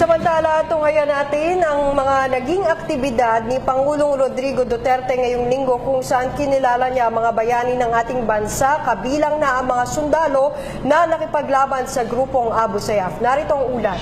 Samantala, tunghayan natin ang mga naging aktibidad ni Pangulong Rodrigo Duterte ngayong linggo kung saan kinilala niya ang mga bayani ng ating bansa kabilang na ang mga sundalo na nakipaglaban sa grupong Abu Sayyaf. Narito ang ulat.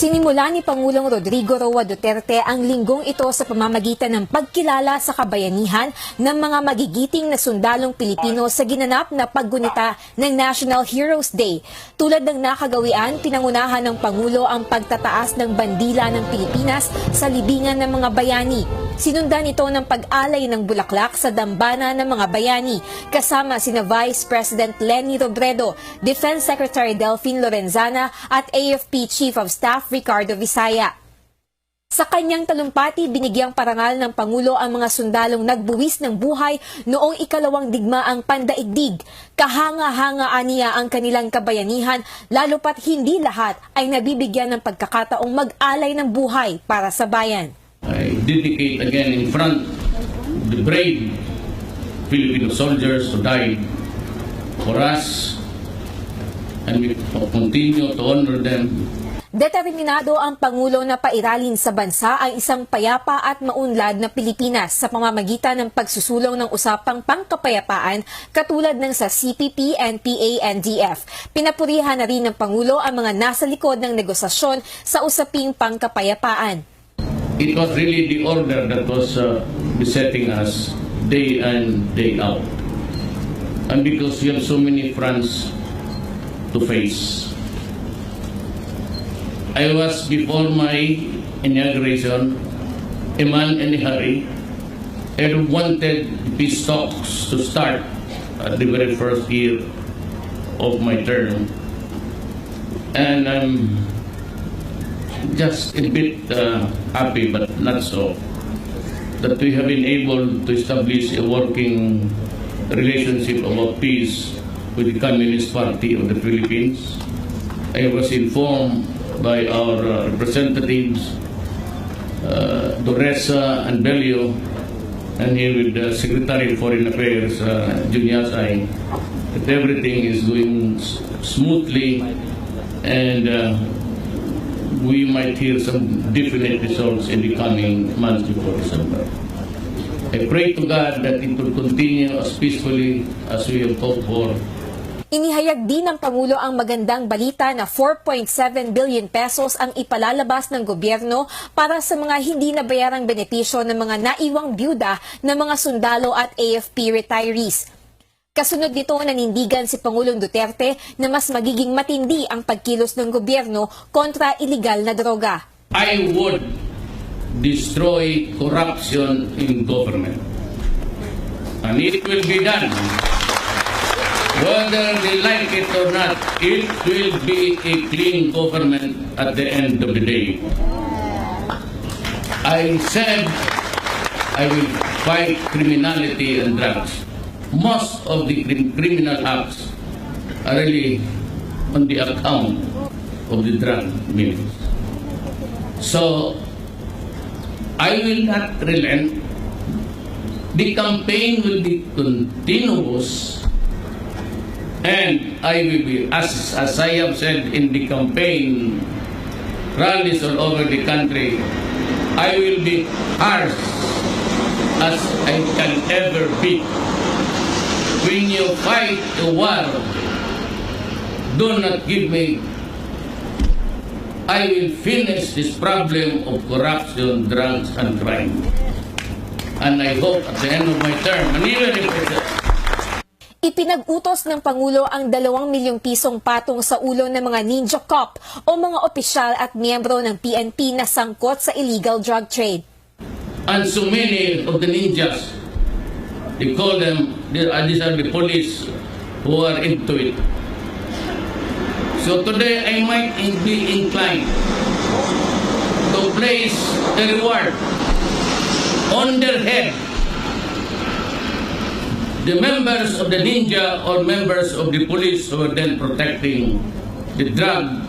Sinimula ni Pangulong Rodrigo Roa Duterte ang linggong ito sa pamamagitan ng pagkilala sa kabayanihan ng mga magigiting na sundalong Pilipino sa ginanap na paggunita ng National Heroes Day. Tulad ng nakagawian, pinangunahan ng Pangulo ang pagtataas ng bandila ng Pilipinas sa libingan ng mga bayani. Sinundan ito ng pag-alay ng bulaklak sa dambana ng mga bayani, kasama sina Vice President Lenny Robredo, Defense Secretary Delphine Lorenzana at AFP Chief of Staff Ricardo Visaya. Sa kanyang talumpati, binigyang parangal ng Pangulo ang mga sundalong nagbuwis ng buhay noong ikalawang digmaang pandaigdig. Kahanga-hangaan niya ang kanilang kabayanihan, lalo pat hindi lahat ay nabibigyan ng pagkakataong mag-alay ng buhay para sa bayan. I dedicate again in front the brave Filipino soldiers who died for us and we continue to honor them Determinado ang Pangulo na pairalin sa bansa ang isang payapa at maunlad na Pilipinas sa pamamagitan ng pagsusulong ng usapang pangkapayapaan katulad ng sa CPP, NPA, NDF. Pinapurihan na rin ng Pangulo ang mga nasa likod ng negosasyon sa usaping pangkapayapaan. It was really the order that was uh, besetting us day in, day out. And because we have so many fronts to face. I was before my inauguration a man in a hurry and wanted peace talks to start at the very first year of my term. And I'm just a bit uh, happy, but not so, that we have been able to establish a working relationship about peace with the Communist Party of the Philippines. I was informed by our uh, representatives, uh, Doresa and Belio, and here with the Secretary of Foreign Affairs, uh, Junyasay, that everything is going smoothly and uh, we might hear some definite results in the coming months before December. I pray to God that it will continue as peacefully as we have hoped for. Inihayag din ng Pangulo ang magandang balita na 4.7 billion pesos ang ipalalabas ng gobyerno para sa mga hindi nabayarang benepisyo ng mga naiwang byuda ng mga sundalo at AFP retirees. Kasunod nito, nanindigan si Pangulong Duterte na mas magiging matindi ang pagkilos ng gobyerno kontra iligal na droga. I would destroy corruption in government. And it will be done. Whether they like it or not, it will be a clean government at the end of the day. I said I will fight criminality and drugs. Most of the crim- criminal acts are really on the account of the drug mills. So, I will not relent. The campaign will be continuous and I will be, as, as I have said in the campaign rallies all over the country, I will be harsh as I can ever be. When you fight a war, do not give me I will finish this problem of corruption, drugs, and crime. And I hope at the end of my term, and even if it's Ipinag-utos ng Pangulo ang 2 milyong pisong patong sa ulo ng mga ninja cop o mga opisyal at miyembro ng PNP na sangkot sa illegal drug trade. and so many of the ninjas, they call them, these are the police who are into it. So today I might be inclined to place the reward on their head. The members of the ninja or members of the police who are then protecting the drug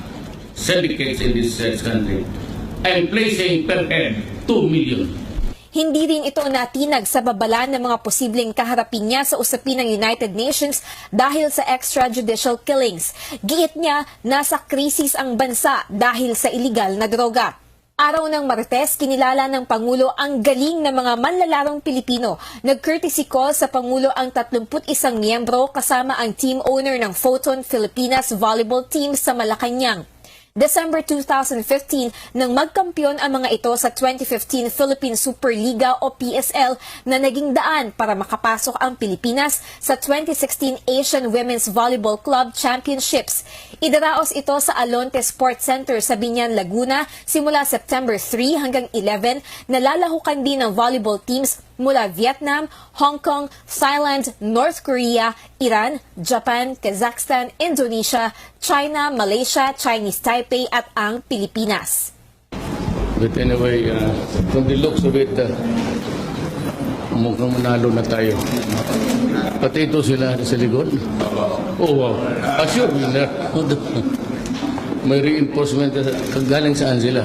syndicates in this country. I am placing per head 2 million. Hindi rin ito natinag sa babala ng mga posibleng kaharapin niya sa usapin ng United Nations dahil sa extrajudicial killings. Giit niya, nasa krisis ang bansa dahil sa iligal na droga. Araw ng Martes, kinilala ng Pangulo ang galing ng mga manlalarong Pilipino. Nag-courtesy call sa Pangulo ang 31 miyembro kasama ang team owner ng Photon Filipinas Volleyball Team sa Malacanang. December 2015 nang magkampiyon ang mga ito sa 2015 Philippine Superliga o PSL na naging daan para makapasok ang Pilipinas sa 2016 Asian Women's Volleyball Club Championships. Idaraos ito sa Alonte Sports Center sa Binyan, Laguna simula September 3 hanggang 11 nalalahukan din ng volleyball teams mula Vietnam, Hong Kong, Thailand, North Korea, Iran, Japan, Kazakhstan, Indonesia, China, Malaysia, Chinese Taipei at ang Pilipinas. But anyway, uh, from the looks of it, uh, mukhang manalo na tayo. Pati ito sila sa likod. Oh, wow. Ah, sure, winner. May reinforcement. uh, Galing saan sila?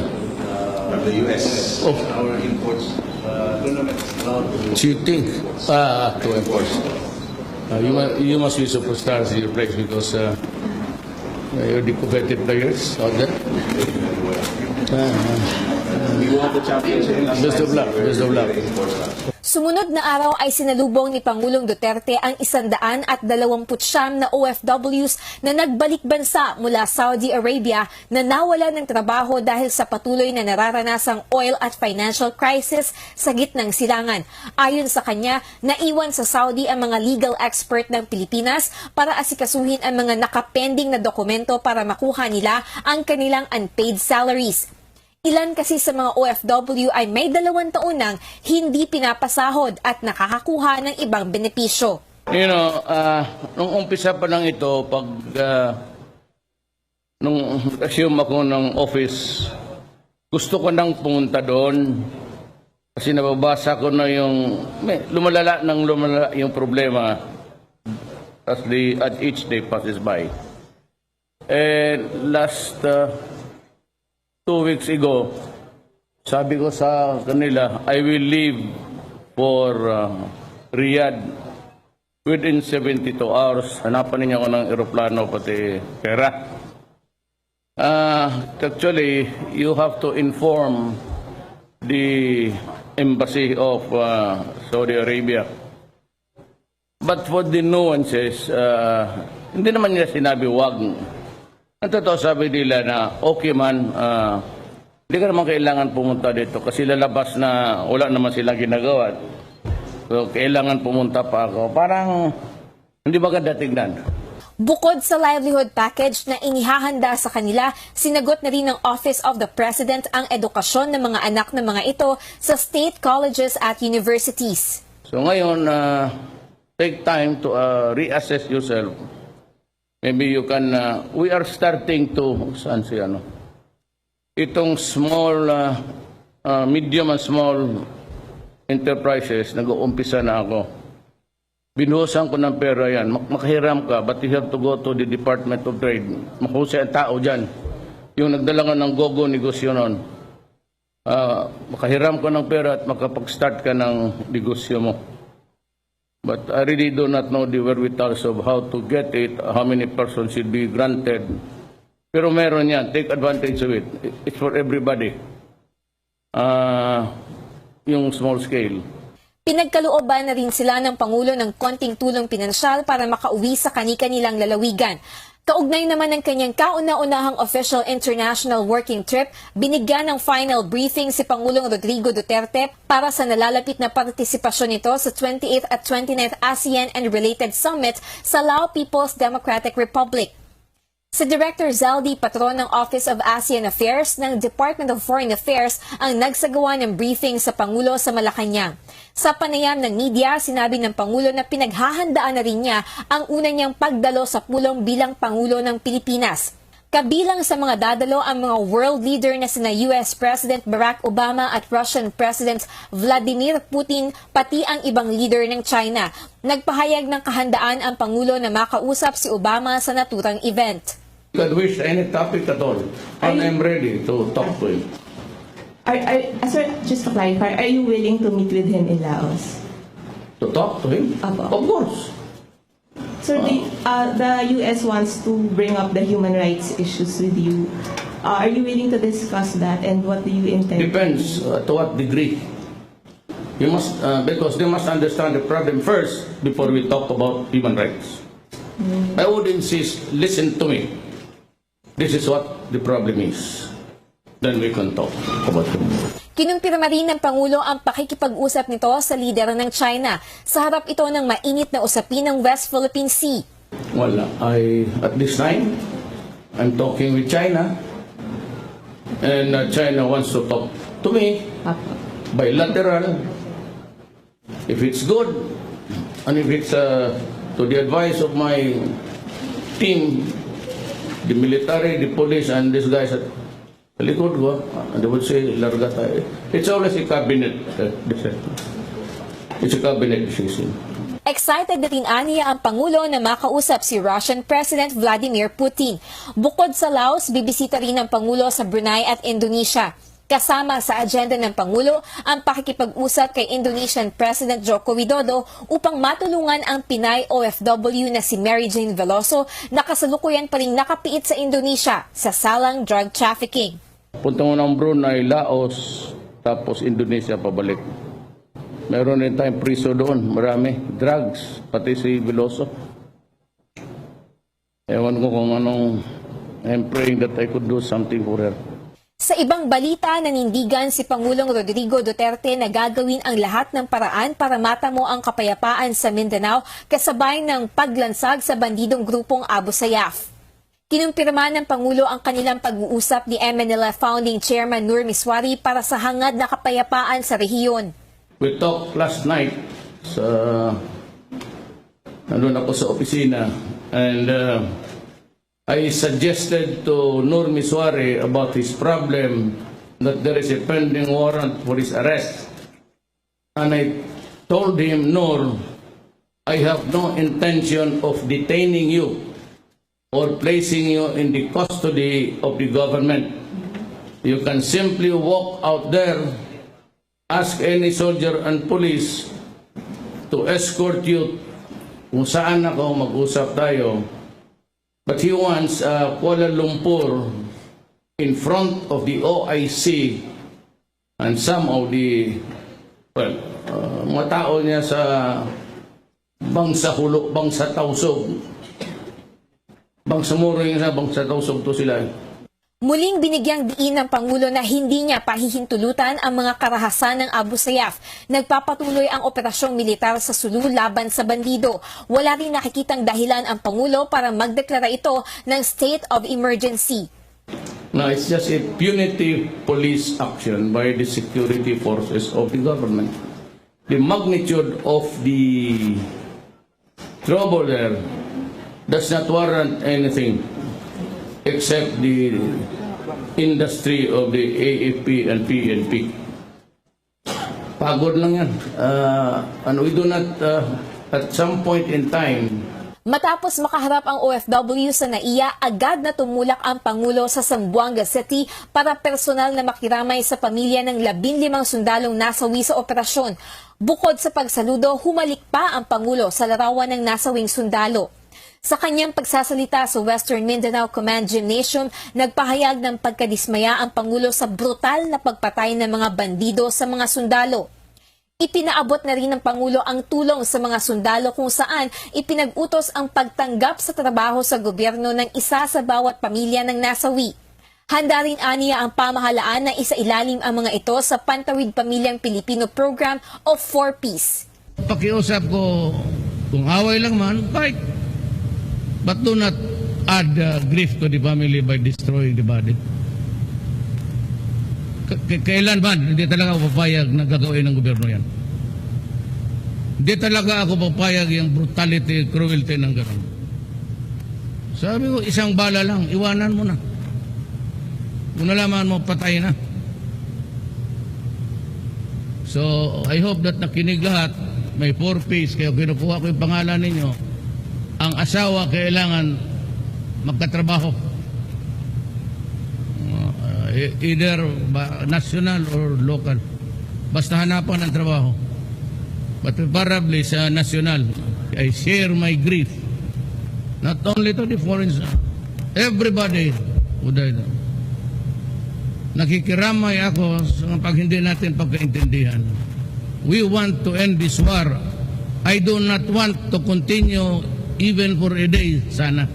from the US. Oh. Our imports uh, allowed to Cheating. Ah, to enforce. Uh, you, you must be superstars in your place because uh, you're the competitive players out there. Ah, ah. we won the championship. Best of luck, best of luck. Sumunod na araw ay sinalubong ni Pangulong Duterte ang isandaan at dalawamput siyam na OFWs na nagbalik bansa mula Saudi Arabia na nawala ng trabaho dahil sa patuloy na nararanasang oil at financial crisis sa gitnang silangan. Ayon sa kanya, naiwan sa Saudi ang mga legal expert ng Pilipinas para asikasuhin ang mga nakapending na dokumento para makuha nila ang kanilang unpaid salaries. Ilan kasi sa mga OFW ay may dalawang taon nang hindi pinapasahod at nakakakuha ng ibang benepisyo. You know, ah, nung umpisa pa lang ito, pag ah, nung assume ako ng office, gusto ko nang pumunta doon kasi nababasa ko na yung may, lumalala ng lumalala yung problema as the at each day passes by. And last uh, two weeks ago, sabi ko sa kanila, I will leave for uh, Riyadh within 72 hours. Hanapan ninyo ako ng eroplano pati pera. Uh, actually, you have to inform the embassy of uh, Saudi Arabia. But for the nuances, uh, hindi naman nila sinabi wag. Ang totoo sabi nila na okay man, ah, hindi ka naman kailangan pumunta dito kasi lalabas na wala naman silang ginagawa. So, kailangan pumunta pa ako. Parang hindi maganda tignan. Bukod sa livelihood package na inihahanda sa kanila, sinagot na rin ng Office of the President ang edukasyon ng mga anak ng mga ito sa state colleges at universities. So ngayon, ah, take time to ah, reassess yourself. Maybe you can, ah, we are starting to, saan si ano? Itong small, ah, ah, medium and small enterprises, nag-uumpisa na ako. Binuhusan ko ng pera yan. Mak- makahiram ka, but you have to go to the Department of Trade. Mahusay ang tao dyan. Yung nagdala ng gogo negosyo nun. Ah, makahiram ka ng pera at makapag-start ka ng negosyo mo. But I really do not know the wherewithals of how to get it, how many persons should be granted. Pero meron yan. Take advantage of it. It's for everybody. Ah, yung small scale. Pinagkalooban na rin sila ng Pangulo ng konting tulong pinansyal para makauwi sa kani-kanilang lalawigan. Kaugnay naman ng kanyang kauna-unahang official international working trip, binigyan ng final briefing si Pangulong Rodrigo Duterte para sa nalalapit na partisipasyon nito sa 28th at 29th ASEAN and Related Summit sa Lao People's Democratic Republic. Si Director Zaldi Patron ng Office of ASEAN Affairs ng Department of Foreign Affairs ang nagsagawa ng briefing sa Pangulo sa Malacanang. Sa panayam ng media, sinabi ng Pangulo na pinaghahandaan na rin niya ang una niyang pagdalo sa pulong bilang Pangulo ng Pilipinas. Kabilang sa mga dadalo ang mga world leader na sina US President Barack Obama at Russian President Vladimir Putin pati ang ibang leader ng China. Nagpahayag ng kahandaan ang Pangulo na makausap si Obama sa naturang event. Can wish any topic at all. And I'm ready to talk to him. Are, are, sir, just to clarify, are you willing to meet with him in Laos? To talk to him? Apo. Of course. Sir, the, uh, the U.S. wants to bring up the human rights issues with you. Uh, are you willing to discuss that and what do you intend? Depends uh, to what degree. You must, uh, because they must understand the problem first before we talk about human rights. I would insist, listen to me. This is what the problem is. Then we can talk about it. Kinumpirma rin ng Pangulo ang pakikipag-usap nito sa lider ng China sa harap ito ng mainit na usapin ng West Philippine Sea. Well, I, at this time, I'm talking with China. And uh, China wants to talk to me bilateral. If it's good, and if it's uh, to the advice of my team, the military, the police, and these guys at likod ko, uh, they would say, larga tayo. It's always a cabinet decision. It's a cabinet decision. Excited na rin aniya ang Pangulo na makausap si Russian President Vladimir Putin. Bukod sa Laos, bibisita rin ng Pangulo sa Brunei at Indonesia. Kasama sa agenda ng Pangulo ang pakikipag-usap kay Indonesian President Joko Widodo upang matulungan ang Pinay OFW na si Mary Jane Veloso na kasalukuyan pa rin nakapiit sa Indonesia sa salang drug trafficking. Punta mo ng Brunei, Laos, tapos Indonesia pabalik. Meron rin tayong priso doon, marami. Drugs, pati si Veloso. Ewan ko kung anong, I'm praying that I could do something for her. Sa ibang balita, nanindigan si Pangulong Rodrigo Duterte na gagawin ang lahat ng paraan para matamo ang kapayapaan sa Mindanao kasabay ng paglansag sa bandidong grupong Abu Sayyaf. Kinumpirma ng Pangulo ang kanilang pag-uusap ni MNLA Founding Chairman Nur Miswari para sa hangad na kapayapaan sa rehiyon. We talked last night sa, nandun ako sa opisina, and uh, I suggested to Nur Miswari about his problem that there is a pending warrant for his arrest. And I told him, Nur, I have no intention of detaining you or placing you in the custody of the government. You can simply walk out there, ask any soldier and police to escort you kung saan ako mag-usap tayo. But he wants uh, Kuala Lumpur in front of the OIC and some of the well, uh, mga tao niya sa bangsa hulo, bangsa tausog. Bangsa muro yung sa bangsa tausog to sila. Muling binigyang diin ng Pangulo na hindi niya pahihintulutan ang mga karahasan ng Abu Sayyaf. Nagpapatuloy ang operasyong militar sa Sulu laban sa bandido. Wala rin nakikitang dahilan ang Pangulo para magdeklara ito ng state of emergency. No, it's just a punitive police action by the security forces of the government. The magnitude of the trouble there does not warrant anything except the industry of the AFP and PNP. Pagod lang yan. Uh, and we do not, uh, at some point in time, Matapos makaharap ang OFW sa NAIA, agad na tumulak ang Pangulo sa Zamboanga City para personal na makiramay sa pamilya ng labing limang sundalong nasawi sa operasyon. Bukod sa pagsaludo, humalik pa ang Pangulo sa larawan ng nasawing sundalo. Sa kanyang pagsasalita sa Western Mindanao Command Gymnasium, nagpahayag ng pagkadismaya ang Pangulo sa brutal na pagpatay ng mga bandido sa mga sundalo. Ipinaabot na rin ng Pangulo ang tulong sa mga sundalo kung saan ipinag-utos ang pagtanggap sa trabaho sa gobyerno ng isa sa bawat pamilya ng nasawi. Handa rin aniya ang pamahalaan na isailalim ang mga ito sa Pantawid Pamilyang Pilipino Program of 4Ps. pakiusap ko, kung away lang man, fight. But do not add uh, grief to the family by destroying the body. K- kailan man, hindi talaga ako papayag na gagawin ng gobyerno yan. Hindi talaga ako papayag yung brutality, cruelty ng gano'n. Sabi ko, isang bala lang, iwanan mo na. Kung nalaman mo, patay na. So, I hope that nakinig lahat. May four Ps, kaya kinukuha ko yung pangalan ninyo. Ang asawa kailangan magkatrabaho. Uh, e- either national or local. Basta hanapan ng trabaho. But preferably sa national, I share my grief. Not only to the foreign, everybody who died. Nakikiramay ako sa pag hindi natin pagkaintindihan. We want to end this war. I do not want to continue even for a day, sana.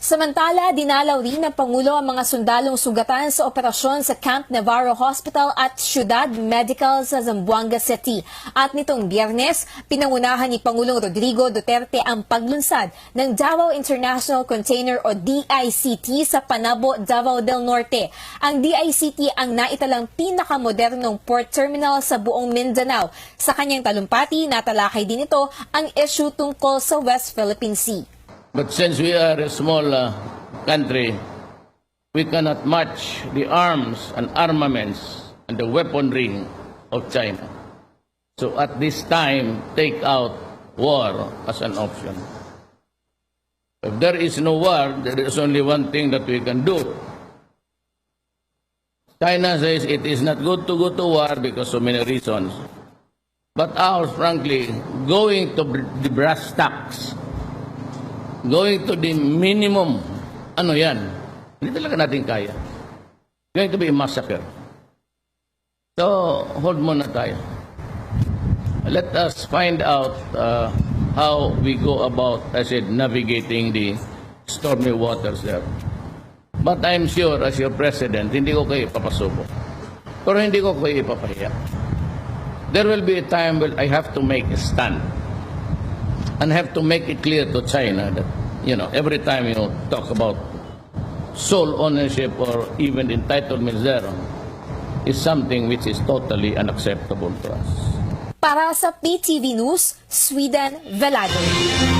Samantala, dinalaw rin ng Pangulo ang mga sundalong sugatan sa operasyon sa Camp Navarro Hospital at Ciudad Medical sa Zamboanga City. At nitong biyernes, pinangunahan ni Pangulong Rodrigo Duterte ang paglunsad ng Davao International Container o DICT sa Panabo, Davao del Norte. Ang DICT ang naitalang pinakamodernong port terminal sa buong Mindanao. Sa kanyang talumpati, natalakay din ito ang issue tungkol sa West Philippine Sea. But since we are a small uh, country, we cannot match the arms and armaments and the weaponry of China. So at this time, take out war as an option. If there is no war, there is only one thing that we can do. China says it is not good to go to war because of many reasons. But ours, frankly, going to the brass tacks, going to the minimum, ano yan, hindi talaga natin kaya. Going to be a massacre. So, hold muna tayo. Let us find out uh, how we go about, I said, navigating the stormy waters there. But I'm sure, as your president, hindi ko kayo ipapasubo. Pero hindi ko kayo ipapahiya. There will be a time when I have to make a stand and have to make it clear to China that, you know, every time you talk about sole ownership or even entitlements there is something which is totally unacceptable to us. Para sa PTV News, Sweden Velado.